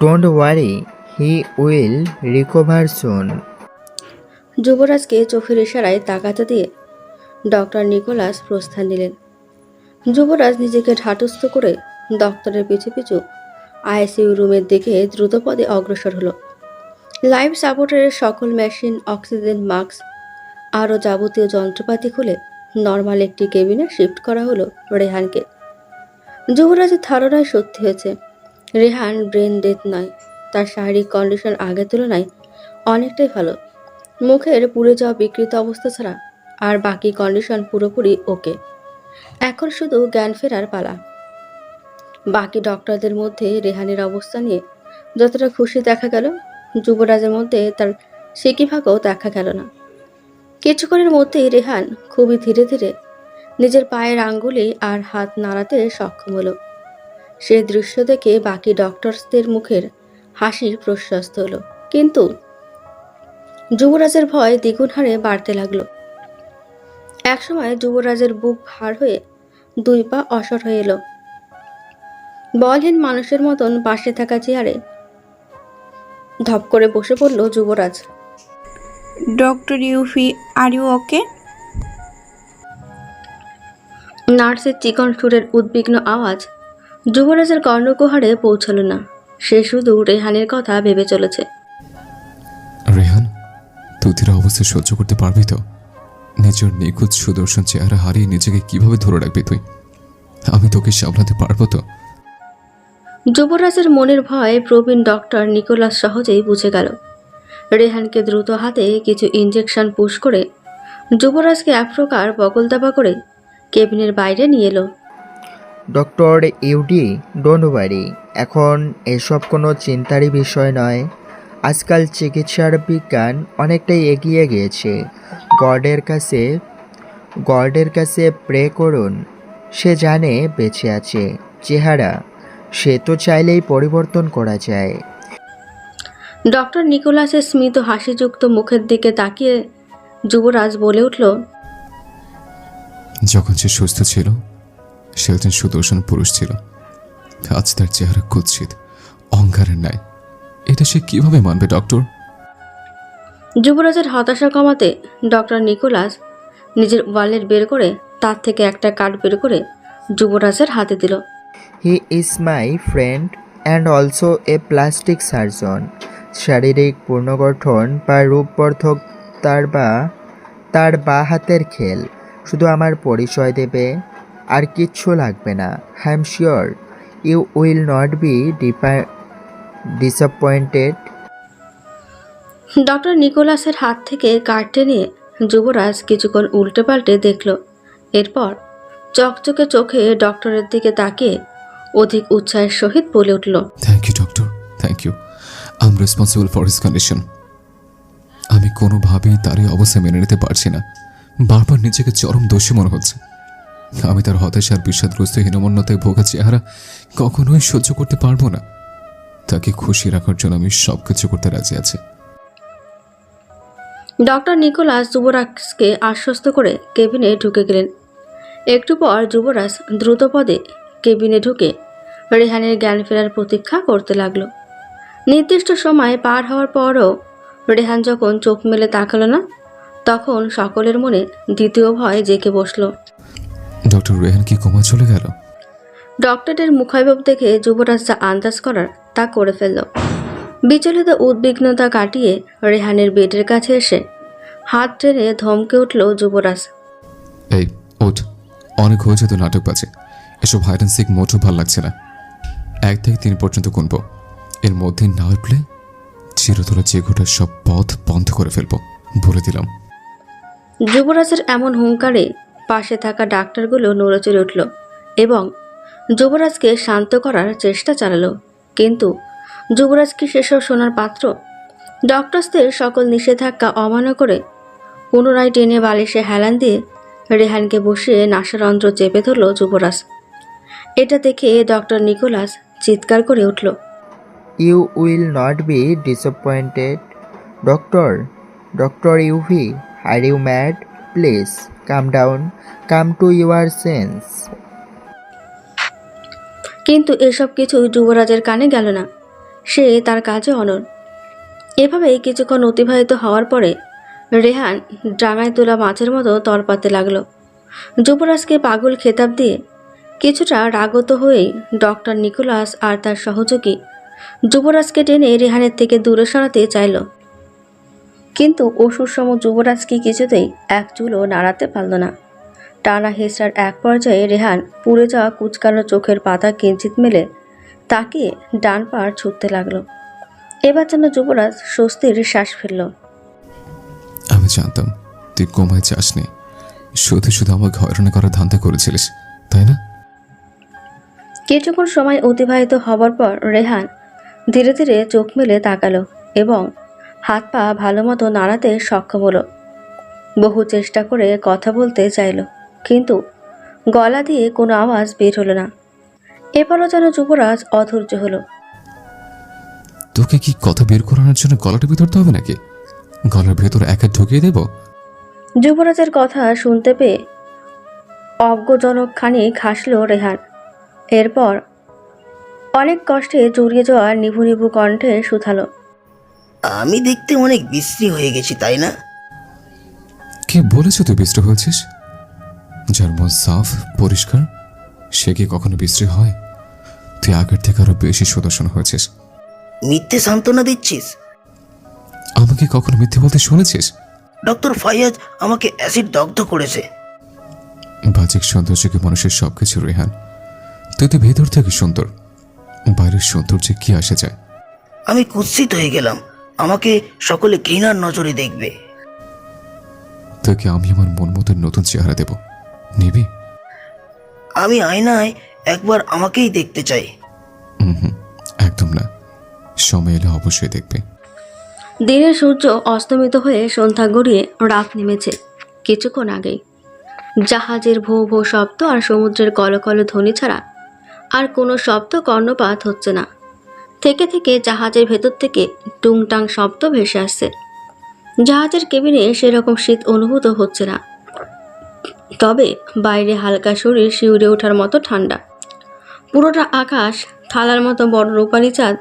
Don't worry he will recover soon যুবরাজকে চোখের ইশারায় তাকাতে দিয়ে ডক্টর নিকোলাস প্রস্থান নিলেন যুবরাজ নিজেকে ঢাটস্থ করে ডক্টরের পিছু পিছু আইসিইউ রুমের দিকে দ্রুতপদে অগ্রসর হলো। লাইফ সাপোর্টের সকল মেশিন, অক্সিজেন, মাস্ক, আরও যাবতীয় যন্ত্রপাতি খুলে নর্মাল একটি কেবিনে শিফট করা হলো রেহানকে। যুবরাজের ধারণায় সত্যি হয়েছে, রেহান ব্রেন ডেথ নয়, তার শারীরিক কন্ডিশন আগের তুলনায় অনেকটাই ভালো। মুখের পুড়ে যাওয়া বিকৃত অবস্থা ছাড়া আর বাকি কন্ডিশন পুরোপুরি ওকে। এখন শুধু জ্ঞান ফেরার পালা। বাকি ডক্টরদের মধ্যে রেহানের অবস্থা নিয়ে যতটা খুশি দেখা গেল, যুবরাজের মধ্যে তার সিকিভাগও দেখা গেল না। কিছুক্ষণের মধ্যেই রেহান খুবই ধীরে ধীরে নিজের পায়ের আঙ্গুলি আর হাত নাড়াতে সক্ষম হলো। সে দৃশ্য দেখে বাকি ডক্টরসদের মুখের হাসি প্রশস্ত হলো। কিন্তু যুবরাজের ভয় দ্বিগুণ হারে বাড়তে লাগল। একসময় যুবরাজের বুক ভার হয়ে দুই পা অসর হয়ে এলো। বলহীন মানুষের মতন পাশে থাকা চেয়ারে ধপ করে বসে পড়ল Yuvraj. Dr. Yuffie, are you okay নার্সের চিকন সুরের উদ্বিগ্ন আওয়াজ যুবরাজের কর্ণকুহারে পৌঁছালো না। সে শুধু রেহানের কথা ভেবে চলেছে। রেহান তুই তোর অবস্থা সহ্য করতে পারবি তো? নিজের নিখুঁত সুদর্শন চেহারা হারিয়ে নিজেকে কীভাবে ধরে রাখবি তুই? আমি তোকে সামলাতে পারব তো? যুবরাজের মনের ভয় প্রবীণ ডক্টর নিকোলাস সহজেই বুঝে গেল। রেহানকে দ্রুত হাতে কিছু ইঞ্জেকশন পুশ করে যুবরাজকে এক প্রকার বগল দাবা করে কেবিনের বাইরে নিয়ে এলো। ডক্টর ইউডি ডোন্ট এখন এসব কোনো চিন্তারই বিষয় নয়। আজকাল চিকিৎসার বিজ্ঞান অনেকটাই এগিয়ে গিয়েছে। গডের কাছে গডের কাছে প্রে করুন, সে জানে বেঁচে আছে, চেহারা, সে তো চাইলেই পরিবর্তন করা যায়। ডক্টর নিকোলাসের স্মিত হাসিযুক্ত মুখের দিকে তাকিয়ে যুবরাজ বলে উঠল যখন সে সুস্থ ছিল সে একজন সুদর্শন পুরুষ ছিল। আজ তার চেহারা কুৎসিত অহংকারের ন্যায়। এটা সে কীভাবে মানবে ডক্টর? যুবরাজের হতাশা কমাতে ডক্টর নিকোলাস নিজের ওয়ালেট বের করে তার থেকে একটা কার্ড বের করে যুবরাজের হাতে দিল। He is my friend and also a plastic surgeon শারীরিক পুনর্গঠন বা রূপবর্ধক তার বা তার বা হাতের খেল। শুধু আমার পরিচয় দেবে আর কিচ্ছু লাগবে না। I am sure you will not be disappointed. Doctor নিকোলাসের হাত থেকে কার্ডটি নিয়ে যুবরাজ কিছুক্ষণ উল্টে পাল্টে দেখল। এরপর চকচকে চোখে ডক্টরের দিকে তাকিয়ে অধিক উৎসাহের সহিত বলে উঠল thank you doctor thank you I am responsible for his condition আমি কোনোভাবেই তার এই অবস্থা মেনে নিতে পারছি না। বারবার নিজেকে চরম দোষী মনে হচ্ছে। আমি তার হতাশার বিষাদগ্রস্ত হীনমন্যতায় ভোগা চেহারা কখনোই সহ্য করতে পারব না। তাকে খুশি রাখার জন্য আমি সব কিছু করতে রাজি আছি। ডক্টর নিকোলাস যুবরাজকে আশ্বস্ত করে কেবিনে ঢুকে গেলেন। একটু পর যুবরাজ দ্রুতপদে কেবিনে ঢুকে রেহানের জ্ঞান ফেরার প্রতীক্ষা করতে লাগল। নির্দিষ্ট সময় পার হওয়ার পরও রেহান যখন চোখ মেলে তাকালো না তখন সকলের মনে দ্বিতীয় ভয় জেঁকে বসল। ডক্টর রেহান কি কোমা চলে গেল? ডক্টরের মুখাবয়ব দেখে যুবরাজ যা আন্দাজ করার তা করে ফেলল। বিচলিত উদ্বিগ্নতা কাটিয়ে রেহানের বেডের কাছে এসে হাত টেনে ধমকে উঠল যুবরাজ। এই ওঠ। অনেক হয়েছে তো নাটক বাজে। এসব হাইড অ্যান্ড সিক মোটেও ভালো লাগছে না। এক থেকে তিন পর্যন্ত গুনব। এর মধ্যে না উঠলে চিরতলা যে ঘটার সব পথ বন্ধ করে ফেলব, বলে দিলাম। যুবরাজের এমন হুঙ্কারে পাশে থাকা ডাক্তারগুলো নড়েচড়ে উঠল এবং যুবরাজকে শান্ত করার চেষ্টা চালালো। কিন্তু যুবরাজ কি সেসব শোনার পাত্র? ডক্টরসদের সকল নিষেধাজ্ঞা অমান্য করে পুনরায় টেনে বালিশে হেলান দিয়ে রেহানকে বসিয়ে নাসারন্ধ্র চেপে ধরল যুবরাজ। এটা দেখে ডক্টর নিকোলাস চিৎকার করে উঠল। You will not be disappointed doctor doctor Yuvi are you mad please calm down come to your sense কিন্তু এসব কিছু যুবরাজের কানে গেল না। সে তার কাজে অনর এভাবেই কিছুক্ষণ অতিবাহিত হওয়ার পরে রেহান ডাঙায় তোলা মাছের মতো তরপাতে লাগল। যুবরাজকে পাগল খেতাব দিয়ে কিছুটা রাগত হয়েই ডক্টর নিকোলাস আর তার সহযোগী যুবরাজকে টেনে রেহানের থেকে দূরে সরাতে চাইল। কিন্তু অসুর অসুরসম যুবরাজকে কিছুতেই এক চুলও নাড়াতে পারল না। টানা হেসরার এক পর্যায়ে রেহান পুড়ে যাওয়া কুচকানো চোখের পাতা কিঞ্চিত মেলে তাকে ডান পাড় ছুটতে লাগল। এবার যেন যুবরাজ স্বস্তির শ্বাস ফেলল। আমি জানতাম তুই কোমায় যাসনি। শুধু শুধু আমাকে হয়রানি করার ধান্দা করেছিলিস তাই না? কিছুক্ষণ সময় অতিবাহিত হবার পর রেহান ধীরে ধীরে চোখ মেলে তাকালো এবং হাত পা ভালো মতো নাড়াতে সক্ষম হলো। বহু চেষ্টা করে কথা বলতে চাইলো কিন্তু গলা দিয়ে কোনো আওয়াজ বের হলো না। এবারও যেন যুবরাজ অধৈর্য হলো। তোকে কি কথা বের করানোর জন্য গলাটা ভিতরতে হবে নাকি? গলার ভেতর একা ঢুকিয়ে দেব? যুবরাজের কথা শুনতে পেয়ে অজ্ঞজনক খানিক হাসল রেহান। এরপর অনেক কষ্টে জড়িয়ে যাওয়া নিভু নিভু কণ্ঠে শুধালো। আমি দেখতে অনেক বিশ্রী হয়ে গেছি তাই না? কে বলেছে তুই বিশ্রী হয়েছিস? যার মন সাফ পরিষ্কার সে কি কখনো বিশ্রী হয়? তুই আগের থেকে আরও বেশি সুদর্শন হয়েছিস। মিথ্যে সান্ত্বনা দিচ্ছিস? আমাকে কখনো মিথ্যে বলতে শুনেছিস? ডক্টর ফাইয়াজ আমাকে অ্যাসিড দগ্ধ করেছে। বাহ্যিক সৌন্দর্য কি মানুষের সবকিছু রেহান? তুই তো ভেতর থেকে সুন্দর। বাইরের সৌন্দর্যে কি আসে যায়? আমি কুৎসিত হয়ে গেলাম। আমাকে সকলে ঘৃণার নজরে দেখবে। তোকে আমি আমার মন মতো নতুন চেহারা দেব। নিবি? আমি আয়নায় একবার আমাকেই দেখতে চাই। হুম হুম একদম না। সময় এলে অবশ্যই দেখবে। দিনের সূর্য অস্তমিত হয়ে সন্ধ্যা গড়িয়ে রাত নেমেছে কিছুক্ষণ আগেই। জাহাজের ভো ভো শব্দ আর সমুদ্রের কলকল ধ্বনি ছাড়া আর কোনো শব্দ কর্ণপাত হচ্ছে না। থেকে থেকে জাহাজের ভেতর থেকে টুংটাং শব্দ ভেসে আসছে। জাহাজের কেবিনে সেরকম শীত অনুভূত হচ্ছে না। তবে বাইরে হালকা শরীর শিউরে ওঠার মতো ঠান্ডা। পুরোটা আকাশ থালার মতো বড় রূপালি চাঁদ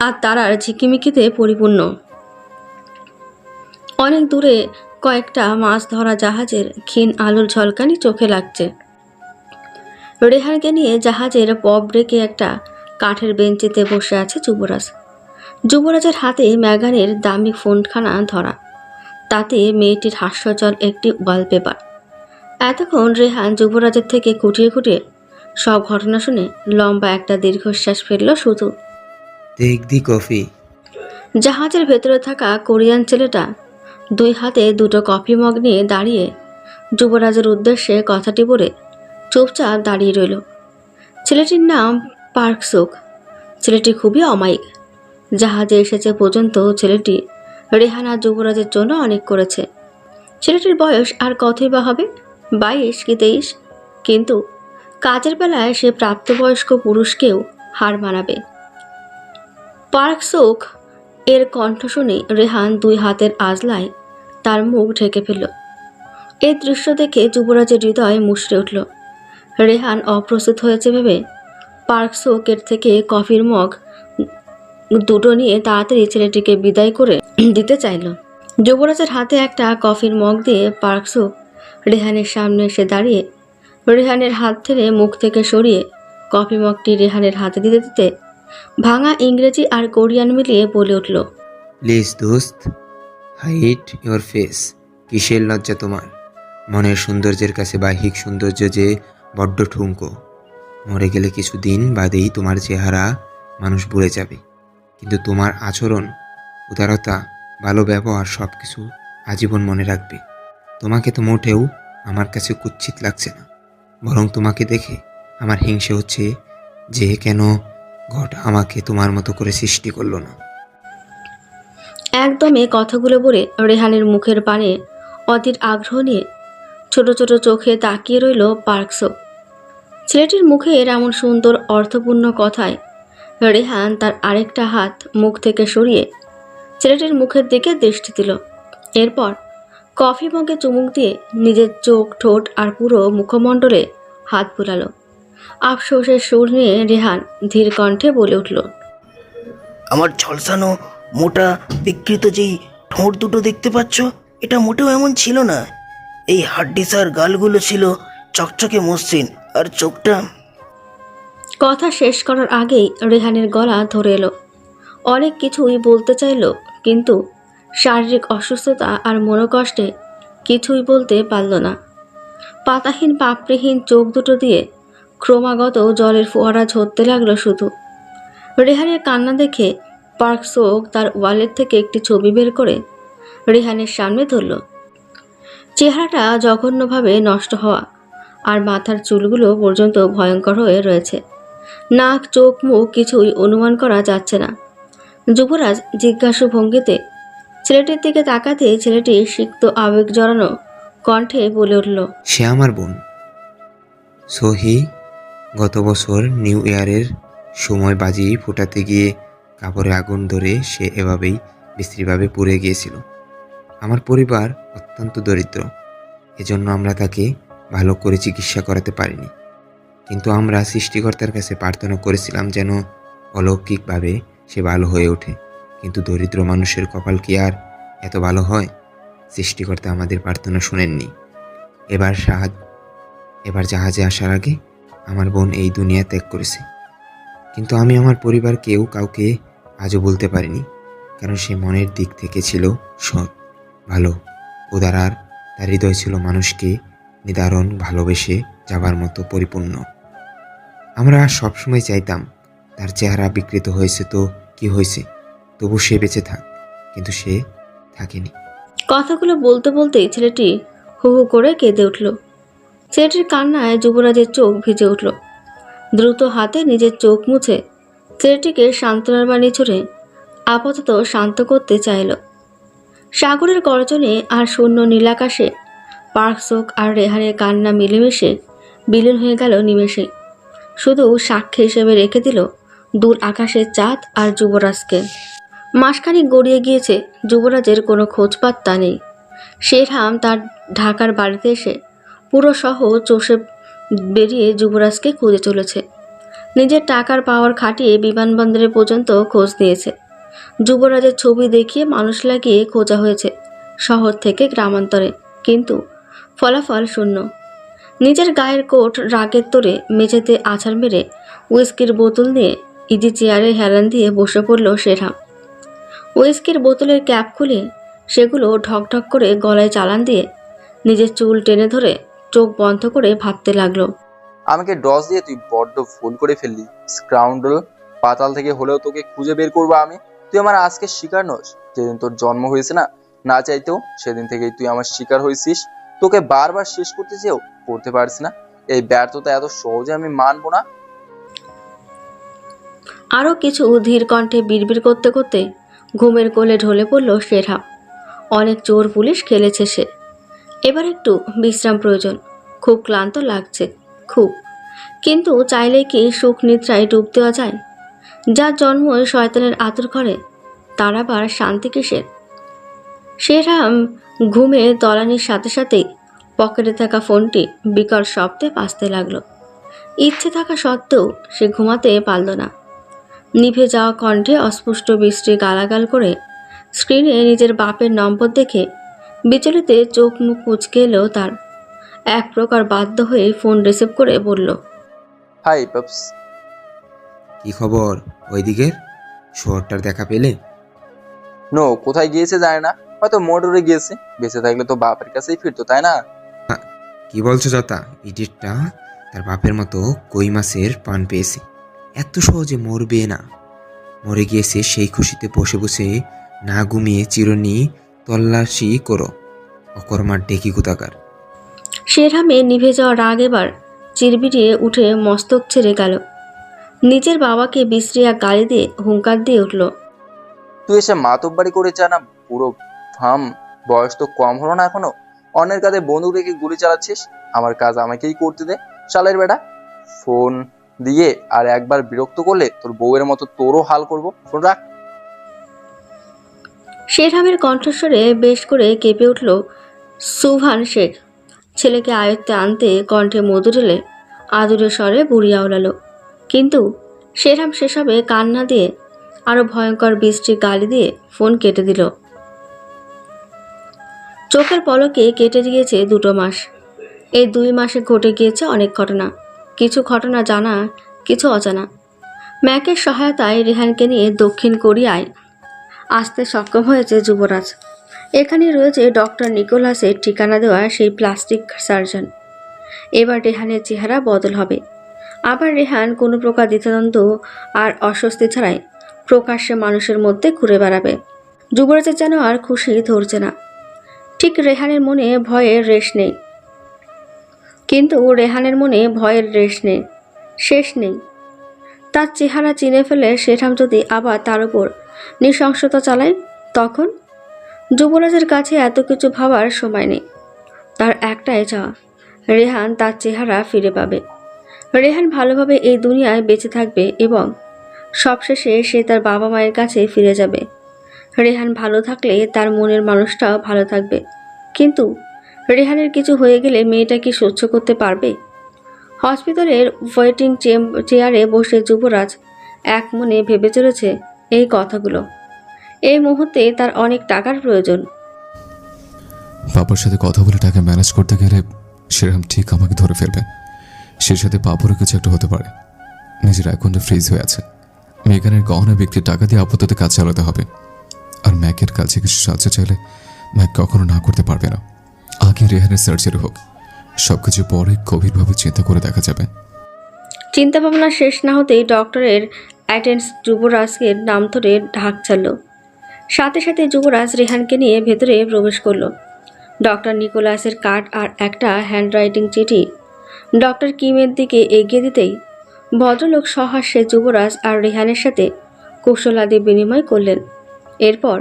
আর তারার ঝিকিমিকিতে পরিপূর্ণ। অনেক দূরে কয়েকটা মাছ ধরা জাহাজের ক্ষীণ আলোর ঝলকানি চোখে লাগছে। রেহানকে নিয়ে জাহাজের পব রেখে একটা কাঠের বেঞ্চিতে বসে আছে যুবরাজ। যুবরাজের হাতে ম্যাগানের দামি ফোনখানা ধরা। তাতে মেয়েটির হাস্যজল একটি ওয়ালপেপার এতক্ষণ রেহান যুবরাজের থেকে খুঁটিয়ে খুঁটিয়ে সব ঘটনা শুনে লম্বা একটা দীর্ঘশ্বাস ফেলল শুধু টেক দি কফি। জাহাজের ভেতরে থাকা কোরিয়ান ছেলেটা দুই হাতে দুটো কফি মগ নিয়ে দাঁড়িয়ে যুবরাজের উদ্দেশ্যে কথাটি বলে চুপচাপ দাঁড়িয়ে রইল। ছেলেটির নাম পার্কসুক ছেলেটি খুবই অমায়িক। জাহাজে এসেছে পর্যন্ত ছেলেটি রেহানা যুবরাজের জন্য অনেক করেছে। ছেলেটির বয়স আর কতই বা হবে? বাইশ কি তেইশ? কিন্তু কাজের বেলায় সে প্রাপ্তবয়স্ক পুরুষকেও হার মানাবে। পার্কসুক এর কণ্ঠ শুনে রেহান দুই হাতের আজলায় তার মুখ ঢেকে ফেলল। এই দৃশ্য দেখে যুবরাজের হৃদয় মুশড়ে উঠল। রেহান অপ্রস্তুত হয়েছে ভেবে পার্কসোকের থেকে কফির মগ দুটো নিয়ে তাড়াতাড়ি ছেলেটিকে বিদায় করে দিতে চাইল। যুবরাজের হাতে একটা কফির মগ দিয়ে পার্কসোক রেহানের সামনে এসে দাঁড়িয়ে রেহানের হাত থেকে মুখ থেকে সরিয়ে কফি মগটি রেহানের হাতে দিতে দিতে ভাঙা ইংরেজি আর কোরিয়ান মিলিয়ে বলে উঠল, প্লিজ দোস্ত, হাইট ইওর ফেস, কিসের লজ্জা তোমার? মনের সৌন্দর্যের কাছে বাহ্যিক সৌন্দর্য যে বড্ড ঠুঙ্কো মরে গেলে কিছুদিন বাদেই তোমার চেহারা মানুষ ভুলে যাবে। কিন্তু তোমার আচরণ, উদারতা, ভালো ব্যবহার সব কিছু আজীবন মনে রাখবে। তোমাকে তো মোটেও আমার কাছে কুচ্ছিত লাগছে না। বরং তোমাকে দেখে আমার হিংসে হচ্ছে যে কেন ঘট আমাকে তোমার মতো করে সৃষ্টি করল না। একদম কথাগুলো বলে রেহানের মুখের পানে অধীর আগ্রহ নিয়ে ছোট ছোট চোখে তাকিয়ে রইল পার্কসো। ছেলেটির মুখের এমন সুন্দর অর্থপূর্ণ কথায় রেহান তার আরেকটা হাত মুখ থেকে সরিয়ে ছেলেটির মুখের দিকে দৃষ্টি দিল। এরপর কফি মগে চুমুক দিয়ে নিজের চোখ, ঠোঁট আর পুরো মুখমণ্ডলে হাত বুলালো। আফসোসের সুর নিয়ে রেহান ধীর কণ্ঠে বলে উঠল, আমার ঝলসানো মোটা বিকৃত যেই ঠোঁট দুটো দেখতে পাচ্ছ, এটা মোটেও এমন ছিল না। এই হাড্ডিসার গালগুলো ছিল চকচকে মসৃণ আর চোখটা। কথা শেষ করার আগেই রেহানের গলা ধরে এলো। অনেক কিছুই বলতে চাইলো, কিন্তু শারীরিক অসুস্থতা আর মনোকষ্টে কিছুই বলতে পারল না। পাতাহীন, পাপড়িহীন চোখ দুটো দিয়ে ক্রমাগত জলের ফোয়ারা ঝরতে লাগল শুধু। রেহানের কান্না দেখে পার্ক সোক তার ওয়ালেট থেকে একটি ছবি বের করে রেহানের সামনে ধরল। চেহারাটা জঘন্যভাবে নষ্ট হওয়া। আর মাথার চুলগুলো পর্যন্ত ভয়ঙ্কর হয়ে রয়েছে। নাক, চোখ, মুখ কিছুই অনুমান করা যাচ্ছে না। যুবরাজ জিজ্ঞাসু ভঙ্গিতে, ছেলেটির দিকে তাকাতে ছেলেটি সিক্ত আবেগ জড়ানো কণ্ঠে বলে উঠল, সে আমার বোন। সহি, গত বছর নিউ ইয়ারের সময় বাজি ফোটাতে গিয়ে কাপড়ে আগুন ধরে সে এভাবেই বিশ্রীভাবে পুড়ে গিয়েছিল। আমার পরিবার অত্যন্ত দরিদ্র। এজন্য আমরা তাকে ভালো করে চিকিৎসা করাতে পারিনি। কিন্তু আমরা সৃষ্টিকর্তার কাছে প্রার্থনা করেছিলাম যেন অলৌকিকভাবে সে ভালো হয়ে ওঠে। কিন্তু দরিদ্র মানুষের কপাল কি আর এত ভালো হয়? সৃষ্টিকর্তা আমাদের প্রার্থনা শুনেননি। এবার সাহায্য, এবার জাহাজে আসার আগে আমার বোন এই দুনিয়া ত্যাগ করেছে। কিন্তু আমি আমার পরিবার কেউ কাউকে আজও বলতে পারিনি, কারণ সে মনের দিক থেকে ছিল সৎ, ভালো। উদার আর তার হৃদয় ছিল মানুষকে নিদারণ ভালোবেসে যাবার মতো পরিপূর্ণ। আমরা সবসময় চাইতাম, তার চেহারা বিকৃত হয়েছে তো কি হয়েছে, তবু সে বেঁচে থাক, কিন্তু সে থাকেনি। কথাগুলো বলতে বলতেই ছেলেটি হু হু করে কেঁদে উঠল। ছেলেটির কান্নায় যুবরাজের চোখ ভিজে উঠল। দ্রুত হাতে নিজের চোখ মুছে ছেলেটিকে সান্ত্বনার বাণী ছড়ে আপাতত শান্ত করতে চাইল। সাগরের গর্জনে আর শূন্য নীলাকাশে পার্কসোক আর রেহানের কান্না মিলেমিশে বিলীন হয়ে গেল নিমেষে। শুধু সাক্ষী হিসেবে রেখে দিল দূর আকাশের চাঁদ আর যুবরাজকে। মাসখানিক গড়িয়ে গিয়েছে যুবরাজের কোনো খোঁজ পাত্তা নেই শেরহাম তার ঢাকার বাড়িতে এসে পুরো শহর চষে বেরিয়ে যুবরাজকে খুঁজে চলেছে নিজের টাকার পাওয়ার খাটিয়ে বিমানবন্দরে পর্যন্ত খোঁজ নিয়েছে। যুবরাজের ছবি দেখিয়ে মানুষ লাগিয়ে খোঁজা হয়েছে শহর থেকে গ্রামান্তরে। কিন্তু ফলাফল শূন্য। নিজের গায়ের কোট রাগের তোরে মেঝেতে আছাড় মেরে উইস্কির বোতল নিয়ে ইজি চেয়ারে হেলান দিয়ে বসে পড়ল শেরহাম। উইস্কির বোতলের ক্যাপ খুলে সেগুলো ঢকঢক করে গলায় চালান দিয়ে নিজের চুল টেনে ধরে চোখ বন্ধ করে ভাবতে লাগল। আমাকে ডস দিয়ে তুই বড্ড ভুল করে ফেললি, স্ক্রাউন্ডল। পাতাল থেকে হলেও তোকে খুঁজে বের করব আমি। তুই আমার আজকে শিকার নস। যেদিন তোর জন্ম হয়েছে না না চাইতেও সেদিন থেকেই তুই আমার শিকার হয়েছিস। তোকে বারবার শেষ করতে চেয়েও করতে পারছি না। এই ব্যর্থতা এত সহজে আমি মানবো না। আরও কিছু ধীর কণ্ঠে বিড়বিড় করতে করতে ঘুমের কোলে ঢলে পড়ল শেরহাম। অনেক চোর পুলিশ খেলেছে সে। এবার একটু বিশ্রাম প্রয়োজন। খুব ক্লান্ত লাগছে, খুব। কিন্তু চাইলে কি সুখ নিদ্রায় ডুব দেওয়া যায়? যার জন্ম শয়তানের আতুর ঘরে তার আবার শান্তি কিসের? শেরহাম ঘুমে তলানির সাথে সাথেই পকেটে থাকা ফোনটি বিকট শব্দে বাজতে লাগল। ইচ্ছে থাকা সত্ত্বেও সে ঘুমাতে পারল না। নিভে যাওয়া কণ্ঠে অস্পষ্ট বৃষ্টি গালাগাল করে স্ক্রিনে নিজের বাপের নম্বর দেখে বিচলিতে চোখ মুখ কুচকে এলো তার। এক প্রকার বাধ্য হয়ে ফোন রিসিভ করে বলল হাই পাপস। কি খবর? ওইদিকের শহরটার দেখা পেলে? নো কোথায় গিয়েছে যায় না। হয়তো মোটরে গিয়েছে বেঁচে থাকলে তো বাপের কাছেই ফিরতো তাই না? কি বলছো যতা ইডিটটা তার বাপের মতো কই মাছের পান পেয়েছে। এত সহজে মরবে না। মরে গিয়েছে সেই খুশিতে বসে বসে না ঘুমিয়ে চিরনি তল্লাশি করো অকর্মার ডেকি কুতাকার শেরহামে নিভে যাওয়ার রাগ এবার চিরবিরিয়ে উঠে মস্তক ছেড়ে গেল। নিজের বাবাকে বিশ্রিয়া গালি দিয়ে হুঙ্কার দিয়ে উঠল। তুই এসে মাতব্বাড়ি করে যা না? পুরো ফাম বয়স তো কম হলো না এখনও। অন্যের কাছে বন্দুক রেখে গুলি চালাচ্ছিস? আমার কাজ আমাকেই করতে দে, শালের বেটা। ফোন দিয়ে আর একবার বিরক্ত করলে তোর বউয়ের মতো তোরও হাল করব। ফোন রাখ। শেরহামের কণ্ঠস্বরে বেশ করে কেঁপে উঠল সুভান শেখ। ছেলেকে আয়ত্তে আনতে কণ্ঠে মধু ঢেলে আদুরে স্বরে বুড়ি আওলালো কিন্তু সেরাম সেসবে কান্না দিয়ে আরও ভয়ঙ্কর বৃষ্টির গালি দিয়ে ফোন কেটে দিল। চোখের পলকে কেটে গিয়েছে দুটো মাস। এই দুই মাসে ঘটে গিয়েছে অনেক ঘটনা। কিছু ঘটনা জানা, কিছু অজানা। ম্যাকের সহায়তায় রেহানকে নিয়ে দক্ষিণ কোরিয়ায় আসতে সক্ষম হয়েছে যুবরাজ। এখানে রয়েছে ডক্টর নিকোলাসের ঠিকানা দেওয়া সেই প্লাস্টিক সার্জন। এবার রেহানের চেহারা বদল হবে। আবার রেহান কোনো প্রকার দ্বিধাদ্বন্দ্ব আর অস্বস্তি ছাড়াই প্রকাশ্যে মানুষের মধ্যে ঘুরে বেড়াবে। যুবরাজের যেন আর খুশি ধরছে না। ঠিক রেহানের মনে ভয়ের রেশ নেই। কিন্তু রেহানের মনে ভয়ের রেশ নেই, শেষ নেই। তার চেহারা চিনে ফেলে সেঠাম যদি আবার তার উপর নৃশংসতা চালায়, তখন যুবরাজের কাছে এত কিছু ভাবার সময় নেই। তার একটাই চাওয়া, রেহান তার চেহারা ফিরে পাবে। রেহান ভালোভাবে এই দুনিয়ায় বেঁচে থাকবে এবং সবশেষে সে তার বাবা মায়ের কাছে ফিরে যাবে। রেহান ভালো থাকলে তার মনের মানুষটাও ভালো থাকবে। কিন্তু রেহানের কিছু হয়ে গেলে মেয়েটা কি সহ্য করতে পারবে? হসপিটালের ওয়েটিং চেয়ারে বসে যুবরাজ এক মনে ভেবে চলেছে এই কথাগুলো। এই মুহূর্তে তার অনেক টাকার প্রয়োজন। পাপার সাথে কথা বলে টাকা ম্যানেজ করতে গেলে সেরকম ঠিক আমাকে ধরে ফেলবে। সে সাথে পাপরও কিছু একটা হতে পারে। নিজের অ্যাকাউন্টে ফ্রিজ হয়ে আছে। মেগানের গহনা বিক্রির টাকা দিয়ে আপাতত কাজ চালাতে হবে। আর ম্যাকের কাছে কিছু সাহায্য চাইলে ম্যাক কখনো না করতে পারবে না। আগে রেহানের সার্জারি হোক সব কিছু পরে গভীরভাবে চিন্তা করে দেখা যাবে। চিন্তা ভাবনা শেষ না হতেই ডক্টরের অ্যাটেন্স যুবরাজকে নাম ধরে ঢাক ছাড়ল। সাথে সাথে যুবরাজ রেহানকে নিয়ে ভেতরে প্রবেশ করল। ডক্টর নিকোলাসের কার্ড আর একটা হ্যান্ডরাইটিং চিঠি। ডক্টর কিমের দিকে এগিয়ে দিতেই ভদ্রলোক সহাস্যে যুবরাজ আর রেহানের সাথে কৌশলাদি বিনিময় করলেন। এরপর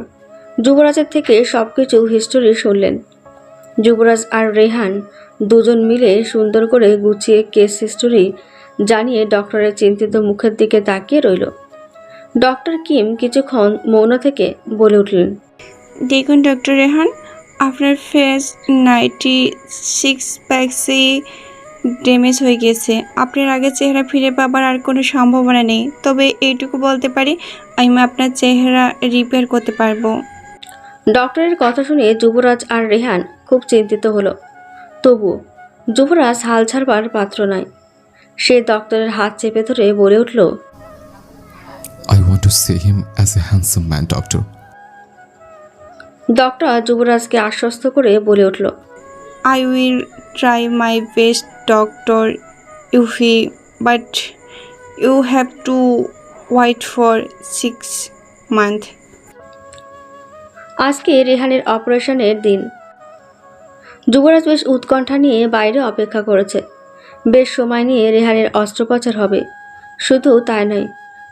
যুবরাজের থেকে সব কিছু হিস্টোরি শুনলেন। যুবরাজ আর রেহান দুজন মিলে সুন্দর করে গুছিয়ে কেস হিস্টোরি জানিয়ে ডক্টরের চিন্তিত মুখের দিকে তাকিয়ে রইল। ডক্টর কিম কিছুক্ষণ মৌন থেকে বলে উঠলেন, দেখুন ডক্টর রেহান, আপনার ফেস নাইনটি সিক্স প্যাক্সে ড্যামেজ হয়ে গেছে। আপনার আগে চেহারা ফিরে পাবার আর কোনো সম্ভাবনা নেই। তবে এইটুকু বলতে পারি আমি আপনার চেহারা রিপেয়ার করতে পারব। ডক্টরের কথা শুনে যুবরাজ আর রেহান খুব চিন্তিত হলো। তবু যুবরাজ হাল ছাড়বার পাত্র নয়। সে ডক্টরের হাত চেপে ধরে বলে উঠল I want to see him as a handsome man doctor doctor যুবরাজকে আশ্বস্ত করে বলে উঠল I will try my best, Doctor Yuffie, but you have to wait for six months. আজকে রেহানের অপারেশনের দিন। যুবরাজ বেশ উৎকণ্ঠা নিয়ে বাইরে অপেক্ষা করেছে। বেশ সময় নিয়ে রেহানের অস্ত্রোপচার হবে। শুধু তাই নয়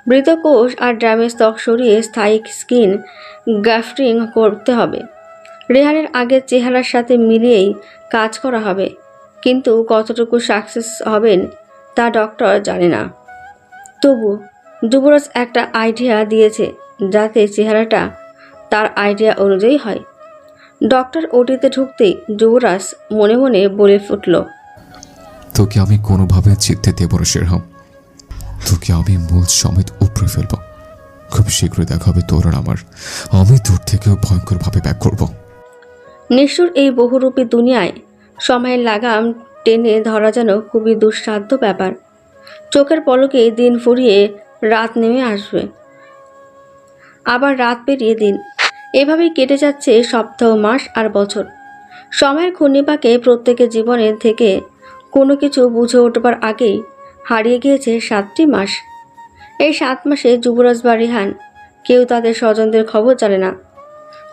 মৃত কোষ আর ড্যামেজ ত্বক সরিয়ে স্থায়ী স্কিন গ্রাফটিং করতে হবে। রেহানের আগের চেহারার সাথে মিলিয়েই কাজ করা হবে। কিন্তু কতটুকু সাকসেস হবেন তা ডক্টর জানে না। তবু যুবরাজ একটা আইডিয়া দিয়েছে যাতে চেহারাটা তার আইডিয়া অনুযায়ী হয়। ডক্টর ওটিতে ঢুকতেই যুবরাজ মনে মনে বলে ফুটল তোকে আমি কোনোভাবে জিততে দেব না শেরহাম। তোকে আমি মূল সমেত উপরে ফেলব। খুব শীঘ্রই দেখা হবে তোর আর আমার। আমি দূর থেকেও ভয়ঙ্করভাবে ব্যাক করব। নিষ্ঠুর এই বহুরূপী দুনিয়ায় সময়ের লাগাম টেনে ধরা যেন খুবই দুঃসাধ্য ব্যাপার। চোখের পলকে দিন ফুরিয়ে রাত নেমে আসবে। আবার রাত পেরিয়ে দিন। এভাবেই কেটে যাচ্ছে সপ্তাহ, মাস আর বছর। সময়ের ঘূর্ণিপাকে প্রত্যেকের জীবনের থেকে কোনো কিছু বুঝে উঠবার আগেই হারিয়ে গিয়েছে সাতটি মাস। এই সাত মাসে যুবরাজ বা রিহান কেউ তাদের স্বজনদের খবর জানে না।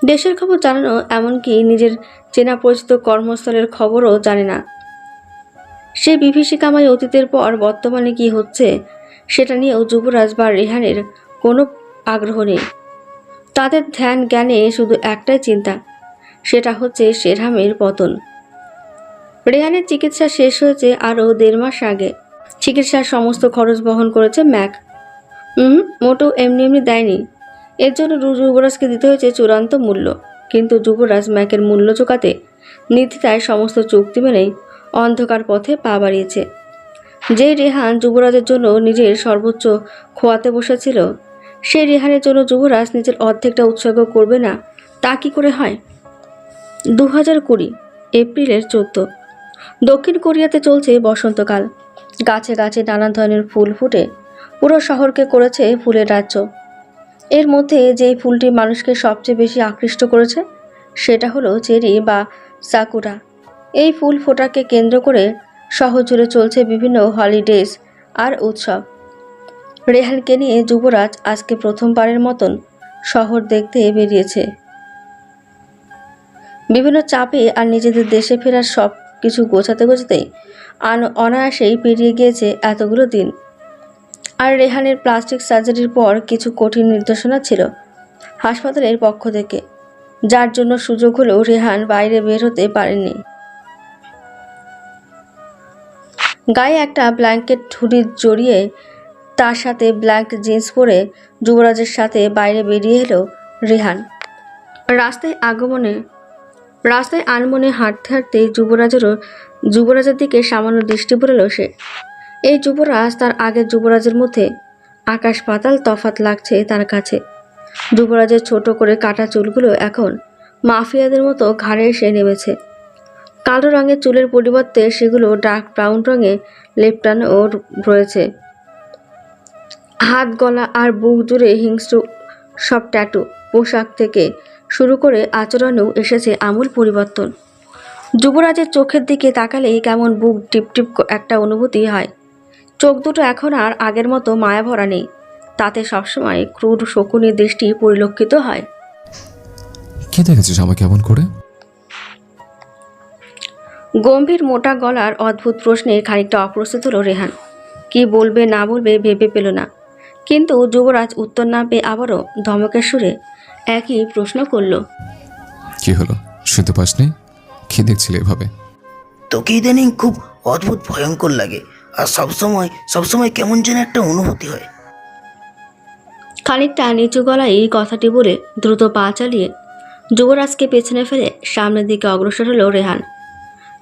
দেশের খবর জানানো, এমনকি নিজের চেনা পরিচিত কর্মস্থলের খবরও জানে না। সে বিভীষিকাময় অতীতের পর বর্তমানে কি হচ্ছে, সেটা নিয়েও যুবরাজ বা রেহানের কোনো আগ্রহ নেই। তাদের ধ্যান জ্ঞানে শুধু একটাই চিন্তা, সেটা হচ্ছে শেরহামের পতন। রেহানের চিকিৎসা শেষ হয়েছে আরও দেড় মাস আগে। চিকিৎসার সমস্ত খরচ বহন করেছে ম্যাক। হুম মোটেও এমনি এমনি দেয়নি। এর জন্য যুবরাজকে দিতে হয়েছে চূড়ান্ত মূল্য। কিন্তু যুবরাজ ম্যাকের মূল্য চোকাতে নির্দ্বিধায় সমস্ত চুক্তি মেনেই অন্ধকার পথে পা বাড়িয়েছে। যে রেহান যুবরাজের জন্য নিজের সর্বোচ্চ খোয়াতে বসেছিল, সেই রেহানের জন্য যুবরাজ নিজের অর্ধেকটা উৎসর্গ করবে না, তা কি করে হয়? দু হাজার কুড়ি, এপ্রিলের চোদ্দ। দক্ষিণ কোরিয়াতে চলছে বসন্তকাল। গাছে গাছে নানান ধরনের ফুল ফুটে। পুরো শহরকে করেছে ফুলের রাজ্য। এর মধ্যে যেই ফুলটি মানুষকে সবচেয়ে বেশি আকৃষ্ট করেছে, সেটা হলো চেরি বা সাকুরা। এই ফুল ফোটাকে কেন্দ্র করে শহর জুড়ে চলছে বিভিন্ন হলিডেজ আর উৎসব। রেহানকে নিয়ে যুবরাজ আজকে প্রথমবারের মতন শহর দেখতে বেরিয়েছে। বিভিন্ন চাপে আর নিজেদের দেশে ফেরার সব কিছু গোছাতে গোছাতেই আন- অনায়াসেই পেরিয়ে গিয়েছে এতগুলো দিন। আর রেহানের প্লাস্টিক সার্জারির পর কিছু কঠিন নির্দেশনা ছিল হাসপাতালের পক্ষ থেকে, যার জন্য সুযোগ হলেও রেহান বাইরে বের হতে পারেনি গায়ে একটা ব্ল্যাঙ্কেট হুডি জড়িয়ে তার সাথে ব্ল্যাক জিন্স পরে যুবরাজের সাথে বাইরে বেরিয়ে এলো রেহান। রাস্তায় আগমনে, রাস্তায় আনমনে হাঁটতে হাঁটতে যুবরাজেরও, যুবরাজের দিকে সামান্য দৃষ্টি পড়ল সে। এই যুবরাজ তার আগের যুবরাজের মধ্যে আকাশ পাতাল তফাত লাগছে তার কাছে। যুবরাজের ছোট করে কাটা চুলগুলো এখন মাফিয়াদের মতো ঘাড়ে এসে নেমেছে। কালো রঙের চুলের পরিবর্তে সেগুলো ডার্ক ব্রাউন রঙে লেপটানো রয়েছে। হাত, গলা আর বুক জুড়ে হিংস্র সব ট্যাটু পোশাক থেকে শুরু করে আচরণেও এসেছে আমূল পরিবর্তন। যুবরাজের চোখের দিকে তাকালেই কেমন বুক টিপ টিপ একটা অনুভূতি হয়। চোখ দুটো এখন আর আগের মতো মায়া ভরা নেই। তাতে সবসময় ক্রুর শকুনি দৃষ্টি পরিলক্ষিত হয়। কি দেখেছিস আমাকে এমন করে? গম্ভীর মোটা গলার অদ্ভুত প্রশ্নে খানিকটা অপ্রস্তুত হলো রেহান। কি বলবে না বলবে ভেবে পেল না। কিন্তু যুবরাজ উত্তর না পেয়ে আবারও ধমকের সুরে একই প্রশ্ন করল। কি হলো? শুনতে পাসনি? কি দেখছিলে এভাবে? তোকে ইদানিং খুব অদ্ভুত ভয়ঙ্কর লাগে। সবসময় সবসময় কেমন যেন একটা অনুভূতি হয়। খানিকটা নিচু গলায় এই কথাটি বলে দ্রুত পা চালিয়ে যুবরাজকে পেছনে ফেলে সামনের দিকে অগ্রসর হলো রেহান।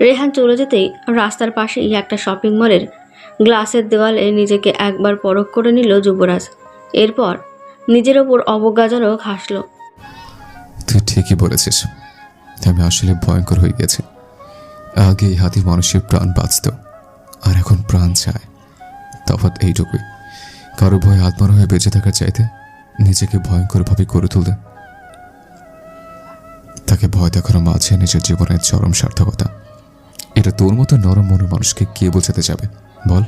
রেহান চলে যেতেই রাস্তার পাশেই একটা শপিং মলের গ্লাসের দেওয়ালে নিজেকে একবার পরখ করে নিল যুবরাজ। এরপর নিজের ওপর অবজ্ঞাজনক হাসল। তুই ঠিকই বলেছিস। আমি আসলে ভয়ঙ্কর হয়ে গেছি। আগে এই হাতি মানুষের প্রাণ বাঁচত। আর এখন প্রাণ চায়। তফাৎ এইটুকুই। কারও ভয় আত্মার হয়ে বেঁচে থাকার চাইতে নিজেকে ভয়ঙ্করভাবে করে তুলতে। তাকে ভয় দেখার মাঝে নিজের জীবনের চরম সার্থকতা। এটা তোর মতো নরম মনের মানুষকে কে বোঝাতে যাবে? বল।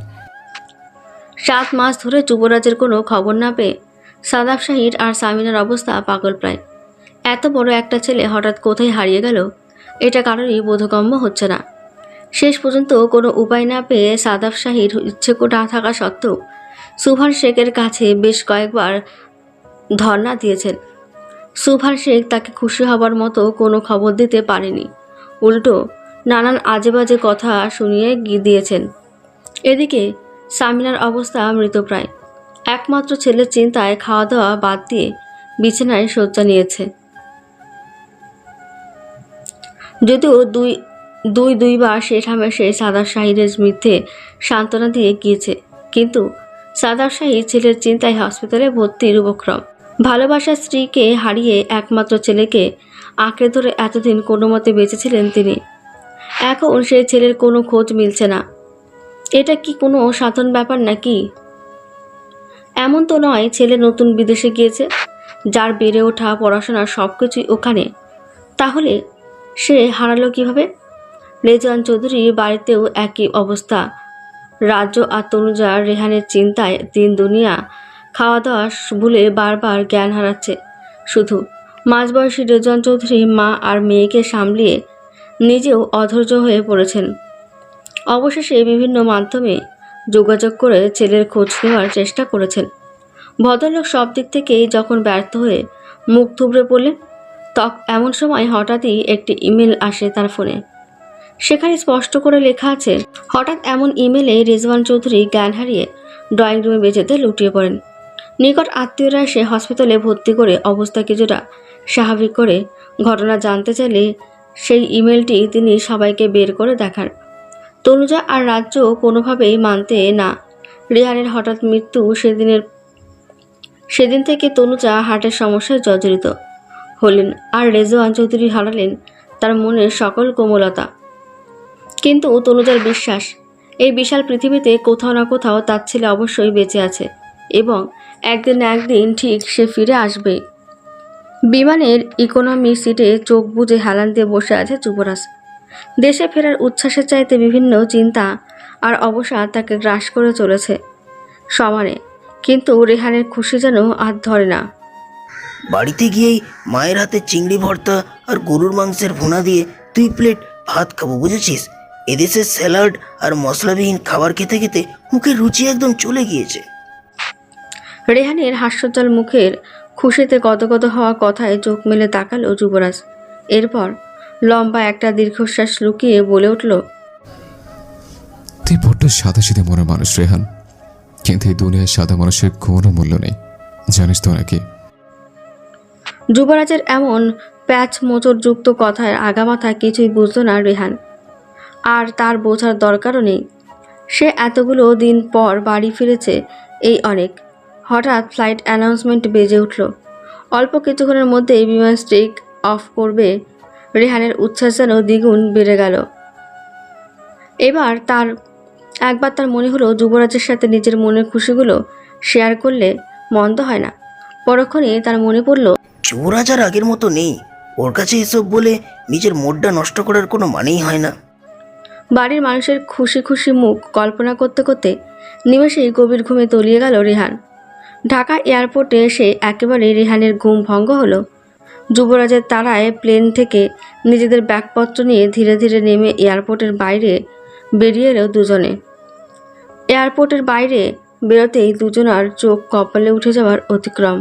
সাত মাস ধরে যুবরাজের কোনো খবর না পেয়ে সাদাব শাহির আর সামিনার অবস্থা পাগল প্রায়। এত বড় একটা ছেলে হঠাৎ কোথায় হারিয়ে গেল, এটা কারোরই বোধগম্য হচ্ছে না। শেষ পর্যন্ত কোনো উপায় না পেয়ে সাদাব শাহির ইচ্ছে না থাকা সত্ত্বেও সুভান শেখের কাছে বেশ কয়েকবার ধর্ণা দিয়েছেন। সুভান শেখ তাকে খুশি হবার মতো কোনো খবর দিতে পারেনি। উল্টো নানান আজে বাজে কথা শুনিয়ে দিয়েছেন। এদিকে সামিনার অবস্থা মৃতপ্রায়। একমাত্র ছেলের চিন্তায় খাওয়া দাওয়া বাদ দিয়ে বিছানায় শয্যা নিয়েছে। যদিও দুই দুই দুইবার শেষ হামেশে সাদার শাহিরের মৃত্যে সান্ত্বনা দিয়ে গিয়েছে। কিন্তু সাদার শাহির ছেলের চিন্তায় হসপিটালে ভর্তির উপক্রম ভালোবাসার স্ত্রীকে হারিয়ে একমাত্র ছেলেকে আঁকড়ে ধরে এতদিন কোনো মতে বেঁচেছিলেন তিনি। এখন সেই ছেলের কোনো খোঁজ মিলছে না। এটা কি কোনো সাধারণ ব্যাপার নাকি? এমন তো নয়, ছেলে নতুন বিদেশে গিয়েছে, যার বেড়ে ওঠা পড়াশোনা সব কিছুই ওখানে। তাহলে সে হারালো কীভাবে? রেজান চৌধুরীর বাড়িতেও একই অবস্থা। রাজ্য আর তনুজা রেহানের চিন্তায় দিন দুনিয়া খাওয়া দাওয়া ভুলে বারবার জ্ঞান হারাচ্ছে। শুধু মাঝবয়সী রেজান চৌধুরী মা আর মেয়েকে সামলিয়ে নিজেও অধৈর্য হয়ে পড়েছেন। অবশেষে বিভিন্ন মাধ্যমে যোগাযোগ করে ছেলের খোঁজ নেওয়ার চেষ্টা করেছেন। ভদ্রলোক সব দিক থেকেই যখন ব্যর্থ হয়ে মুখ থুবড়ে পড়লেন তখ এমন সময় হঠাৎই একটি ইমেল আসে তার ফোনে। সেখানে স্পষ্ট করে লেখা আছে, হঠাৎ এমন ইমেলে রেজওয়ান চৌধুরী জ্ঞান হারিয়ে ড্রয়িং রুমে বেঁচেতে লুটিয়ে পড়েন। নিকট আত্মীয়রা এসে হসপিটালে ভর্তি করে অবস্থা কিছুটা স্বাভাবিক করে ঘটনা জানতে চাইলে সেই ইমেলটি তিনি সবাইকে বের করে দেখান তনুজা আর রাজ্য কোনোভাবেই মানতে না। রেহানের হঠাৎ মৃত্যু সেদিনের সেদিন থেকে তনুজা হার্টের সমস্যায় জর্জরিত হলেন আর রেজওয়ান চৌধুরী হারালেন তার মনের সকল কোমলতা। কিন্তু তনুজার বিশ্বাস, এই বিশাল পৃথিবীতে কোথাও না কোথাও তার ছেলে অবশ্যই বেঁচে আছে এবং একদিন না একদিন ঠিক সে ফিরে আসবে। বিমানের ইকোনমি সিটে চোখ বুজে হেলান দিয়ে বসে আছে যুবরাজ। দেশে ফেরার উচ্ছ্বাসের চাইতে বিভিন্ন চিন্তা আর অবসাদ তাকে গ্রাস করে চলেছে সমানে, কিন্তু রেহানের খুশি যেন আর ধরে না। বাড়িতে গিয়েই মায়ের হাতে চিংড়ি ভর্তা আর গরুর মাংসের ভুনা দিয়ে দুই প্লেট ভাত খাব, বুঝেছিস? এদেশের স্যালাড আর মশলাবিহীন খাবার খেতে খেতে মুখের রুচি একদম চলে গিয়েছে। রেহানের হাস্যোজ্জ্বল মুখের খুশিতে গদগদ হওয়া কথায় চোখ মেলে তাকালো যুবরাজ। এরপর লম্বা একটা দীর্ঘশ্বাস লুকিয়ে বলে উঠল তুই বড্ড সাদা সিধে মনের মানুষ রেহান। কিন্তু এই দুনিয়ায় সাদা মানুষের কোনো মূল্য নেই। জানিস তো নাকি? যুবরাজের এমন প্যাচ মোচড়যুক্ত কথায় আগামাথা কিছুই বুঝল না রেহান। আর তার বোঝার দরকারও নেই। সে এতগুলো দিন পর বাড়ি ফিরেছে, এই অনেক। হঠাৎ ফ্লাইট অ্যানাউন্সমেন্ট বেজে উঠল। অল্প কিছুক্ষণের মধ্যেই বিমান স্ট্রিক অফ করবে। রেহানের উচ্ছ্বাস যেন দ্বিগুণ বেড়ে গেল। এবার তার, একবার তার মনে হলো যুবরাজের সাথে নিজের মনের খুশিগুলো শেয়ার করলে মন্দ হয় না। পরক্ষণে তার মনে পড়ল, যুবরাজ আর আগের মতো নেই। ওর কাছে এসব বলে নিজের মোডটা নষ্ট করার কোনো মানেই হয় না। বাড়ির মানুষের খুশি খুশি মুখ কল্পনা করতে করতে নিমেষেই গভীর ঘুমে তলিয়ে গেল রেহান। ঢাকা এয়ারপোর্টে এসে একেবারে রেহানের ঘুম ভঙ্গ হলো। যুবরাজের তারায় প্লেন থেকে নিজেদের ব্যাগপত্র নিয়ে ধীরে ধীরে নেমে এয়ারপোর্টের বাইরে বেরিয়ে এলো দুজনে। এয়ারপোর্টের বাইরে বেরোতেই দুজনার চোখ কপালে উঠে যাওয়ার অতিক্রম।